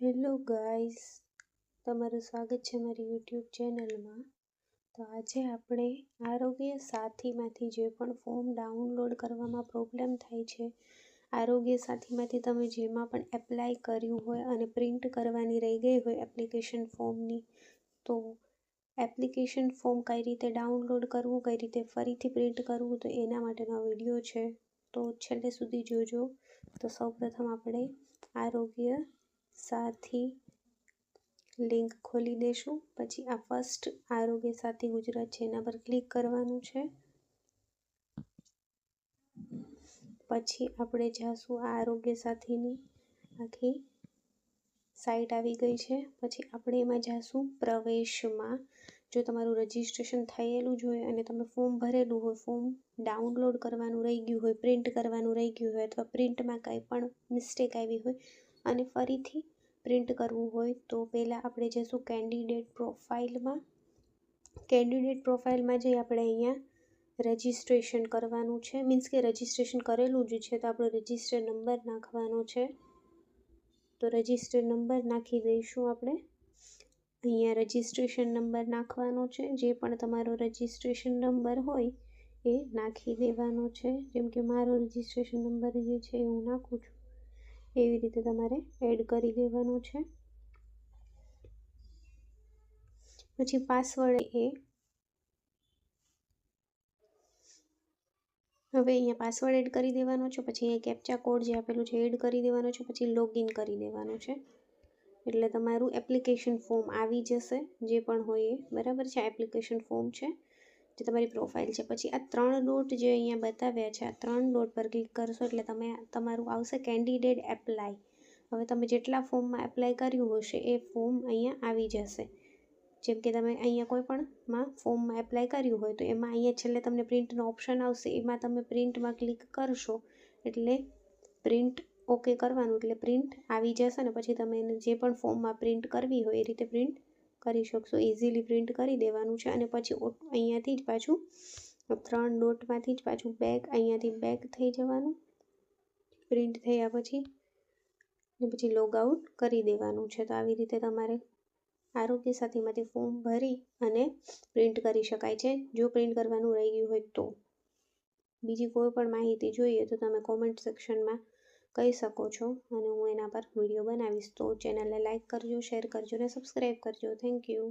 Hello guys તમારું સ્વાગત છે મારી યુટ્યુબ ચેનલમાં તો આજે આપણે આરોગ્ય સાથીમાંથી જે પણ ફોર્મ ડાઉનલોડ કરવામાં પ્રોબ્લેમ થાય છે, આરોગ્ય સાથીમાંથી તમે જેમાં પણ એપ્લાય કર્યું હોય અને પ્રિન્ટ કરવાની રહી ગઈ હોય એપ્લિકેશન ફોર્મની તો એપ્લિકેશન ફોર્મ કઈ રીતે ડાઉનલોડ કરવું, કઈ રીતે ફરીથી પ્રિન્ટ કરવું, તો એના માટેનો વીડિયો છે. તો છેલ્લે સુધી જોજો. તો સૌપ્રથમ આપણે આરોગ્ય સાથી લિંક ખોલી દઈશું પછી આ ફર્સ્ટ આરોગ્ય સાથી ગુજરાત છે, એના પર ક્લિક કરવાનું છે. પછી આપણે જાશું આ આરોગ્ય સાથીની. આખી સાઈટ આવી ગઈ છે. પછી આપણે એમાં જાશું પ્રવેશમાં. જો તમારું રજિસ્ટ્રેશન થયેલું જ હોય અને તમે ફોર્મ ભરેલું હોય ફોર્મ ડાઉનલોડ કરવાનું રહી ગયું હોય પ્રિન્ટ કરવાનું રહી ગયું હોય અથવા પ્રિન્ટમાં કંઈ પણ મિસ્ટેક આવી હોય અને ફરીથી પ્રિન્ટ કરવું હોય તો પહેલાં આપણે જઈશું કેન્ડિડેટ પ્રોફાઇલમાં. કેન્ડિડેટ પ્રોફાઇલમાં જઈ આપણે અહીંયા રજિસ્ટ્રેશન કરવાનું છે. મીન્સ કે રજિસ્ટ્રેશન કરેલું જ છે તો આપણો રજિસ્ટર નંબર નાખવાનો છે. તો રજિસ્ટર નંબર નાખી દઈશું આપણે. અહીંયા રજિસ્ટ્રેશન નંબર નાખવાનો છે. જે પણ તમારો રજિસ્ટ્રેશન નંબર હોય એ નાખી દેવાનો છે. જેમ કે મારો રજિસ્ટ્રેશન નંબર જે છે એ હું નાખું છું. એવી રીતે તમારે એડ કરી દેવાનો છે? પછી પાસવર્ડ એ હવે અહીંયા પાસવર્ડ એડ કરી દેવાનો છે, પછી અહીંયા કેપ્ચા કોડ જે આપેલું છે એડ કરી દેવાનો છે, પછી લોગિન કરી દેવાનું છે. એટલે તમારું એપ્લિકેશન ફોર્મ આવી જશે, જે પણ હોય એ. બરાબર છે? એપ્લિકેશન ફોર્મ છે. જે તમારી પ્રોફાઇલ છે. પછી આ ત્રણ ડોટ જે અહીંયા બતાવ્યા છે, આ ત્રણ ડોટ પર ક્લિક કરશો એટલે તમે, તમારું આવશે કેન્ડિડેટ એપ્લાય હવે તમે જેટલા ફોર્મમાં એપ્લાય કર્યું હશે એ ફોર્મ અહીંયા આવી જશે. જેમ કે તમે અહીંયા કોઈ પણમાં ફોર્મમાં એપ્લાય કર્યું હોય તો એમાં અહીંયા છેલ્લે તમને પ્રિન્ટનો ઓપ્શન આવશે. એમાં તમે પ્રિન્ટમાં ક્લિક કરશો એટલે પ્રિન્ટ ઓકે કરવાનું, એટલે પ્રિન્ટ આવી જશે ને. પછી તમે એને જે પણ ફોર્મમાં પ્રિન્ટ કરવી હોય એ રીતે પ્રિન્ટ કરી શકશો. ઇઝીલી પ્રિન્ટ કરી દેવાનું છે અને પછી અહીંયાથી જ પાછું ત્રણ ડોટમાંથી જ પાછું બેક અહીંયાથી બેક થઈ જવાનું. પ્રિન્ટ થયા પછી ને પછી લોગ આઉટ કરી દેવાનું છે. તો આવી રીતે તમારે આરોગ્ય સાથીમાંથી ફોર્મ ભરી અને પ્રિન્ટ કરી શકાય છે. જો પ્રિન્ટ કરવાનું રહી ગયું હોય તો. બીજી કોઈ પણ માહિતી જોઈએ તો તમે કોમેન્ટ સેક્શનમાં કહી શકો છો. અને પર વીડિયો બનાવીશ તો ચેનલને લાઇક કરજો શેર કરજો અને સબસ્ક્રાઈબ કરજો. Thank you